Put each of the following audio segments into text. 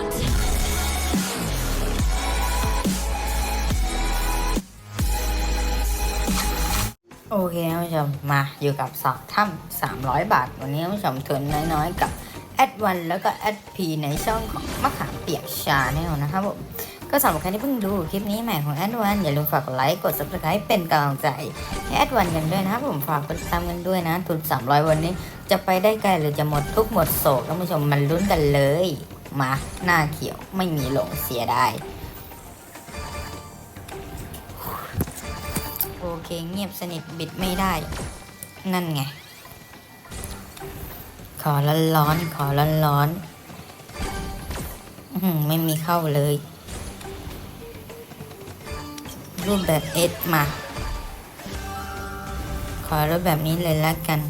โอเคท่านผู้ชมมาอยู่กับสอบถ้ำสามร้อยบาท วันนี้ท่านผู้ชมทุนน้อยๆ กับแอดวันแล้วก็แอดพีในช่องของมะขามเปียกชาแน่นอนนะครับผมก็สำหรับใครที่เพิ่งดูคลิปนี้ใหม่ของแอดวันอย่าลืมฝากกดไลค์กด subscribe เป็นกำลังใจให้แอดวันกันด้วยนะครับผมฝากกดตามกันด้วยนะ ทุน 300 วันนี้จะไปได้ไกลหรือจะหมดทุกหมดโศกท่านผู้ชมมันลุ้นกันเลย มาหน้าเขียวไม่มีหลงเสียไดายโอเคเงียบสนิทบิดไม่ได้ นั่นไง ขอร้อนร้อนขอร้อนร้อนไม่มีเข้าเลย รูปแบบเอสมา ขอรูปแบบนี้เลยละกัน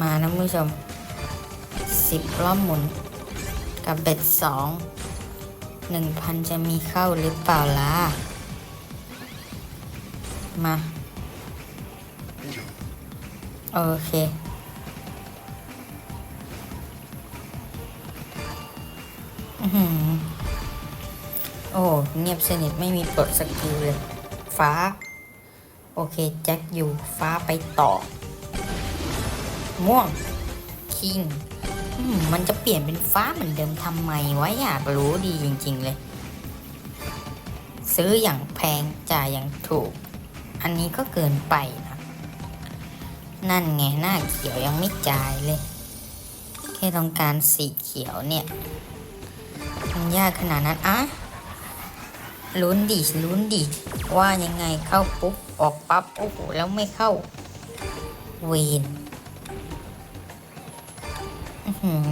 มานะผู้ชม สิบรอบหมุน กับเบ็ดสองหนึ่งพันจะมีเข้าหรือเปล่าล่ะ มา โอเคอื้อหือโอ้เงียบสนิทไม่มีปลดสกิลเลย ฟ้า โอเค แจ็คอยู่ฟ้าไปต่อ ม่วงคิง มันจะเปลี่ยนเป็นฟ้าเหมือนเดิมทำไมวะอยากรู้ดีจริง ๆ เลย ซื้ออย่างแพงจ่ายอย่างถูก อันนี้ก็เกินไปนะนั่นไงหน้าเขียวยังไม่จ่ายเลย แค่ต้องการสีเขียวเนี่ยมันยากขนาดนั้นอะลุ้นดิลุ้นดิว่ายังไงเข้าปุ๊บ ออกปั๊บโอ้โหแล้วไม่เข้า เวน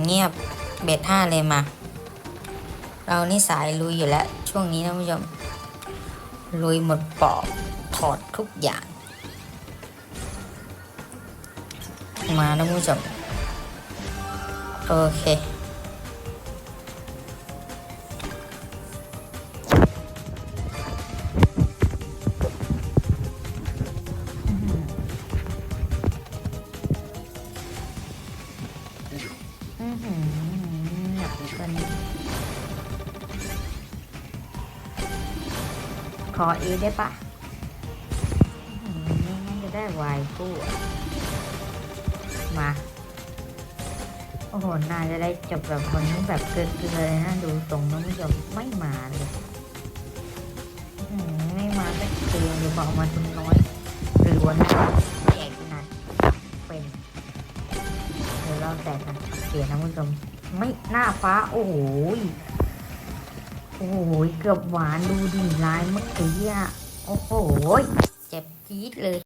เงียบเบ็ดห้าเลยมา เรานี่สายลุยอยู่แล้ว ช่วงนี้นะผู้ชมลุยหมดปอกถอดทุกอย่าง มานะผู้ชมโอเคอื้ อหือหนักเหลือเกินขอเอได้ปะงั้นจะได้วายคู่มา โอ้โหน่าจะได้จบแบบคนนี้แบบเกินเลยนะ ดูตรงน้องผู้ชมไม่มาเลยไม่มาสักทีหรือบอกมาทุนน้อย หรือวันแจกขน เราแตกกันเสียนะคุณผู้ชมไม่หน้าฟ้า โอ้โหโอ้โหเกือบหวานดูดินลายเมื่อกี้อะโอ้โห เจ็บจี๊ดเลย